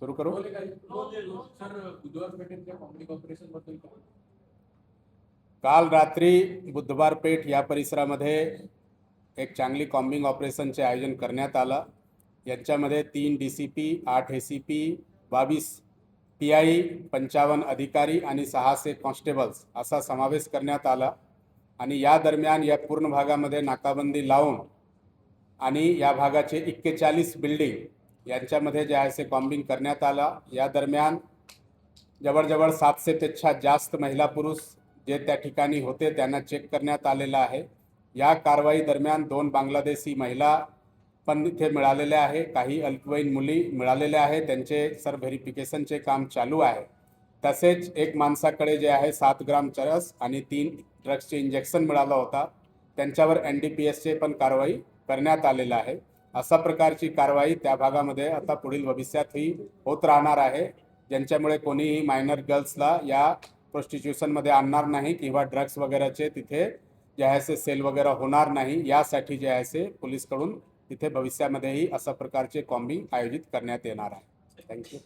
सुरू करू? सर बुधवार पेठेतल्या कॉम्बिंग ऑपरेशनबद्दल काय? काल रात्री बुधवार पेठ या परिसरामध्ये एक चांगली कॉम्बिंग ऑपरेशनचे आयोजन करण्यात आलं. यांच्यामध्ये तीन डी सी पी आठ ए सी पी बावीस पी आय पंचावन्न अधिकारी आणि सहाशे कॉन्स्टेबल्स असा समावेश करण्यात आला. आणि या दरम्यान या पूर्ण भागामध्ये नाकाबंदी लावून आणि या भागाचे एक्केचाळीस बिल्डिंग यांच्यामध्ये जे आहे ते कॉम्बिंग करण्यात आला. या दरम्यान जवळजवळ सातशेपेक्षा जास्त महिला पुरुष जे त्या ठिकाणी होते त्यांना चेक करण्यात आलेलं आहे. या कारवाई दरम्यान दोन बांगलादेशी महिला पण इथे मिळालेल्या आहे. काही अल्पवयीन मुली मिळालेल्या आहे त्यांचे सर व्हेरिफिकेशनचे काम चालू आहे. तसेच एक माणसाकडे जे आहे सात ग्राम चरस आणि तीन ड्रग्सचे इंजेक्शन मिळाला होता. त्यांच्यावर एन डी पी एसचे पण कारवाई करण्यात आलेलं आहे. अशा प्रकारची कारवाई त्या भागामध्ये आता पुढील भविष्यातही होत राहणार आहे ज्यांच्यामुळे कोणीही मायनर गर्ल्सला या प्रोस्टिट्यूशनमध्ये आणणार नाही किंवा ड्रग्स वगैरेचे तिथे जे आहे से सेल वगैरे होणार नाही यासाठी जे आहे से पोलीसकडून तिथे भविष्यामध्येही अशा प्रकारचे कॉम्बिंग आयोजित करण्यात येणार आहे. थँक्यू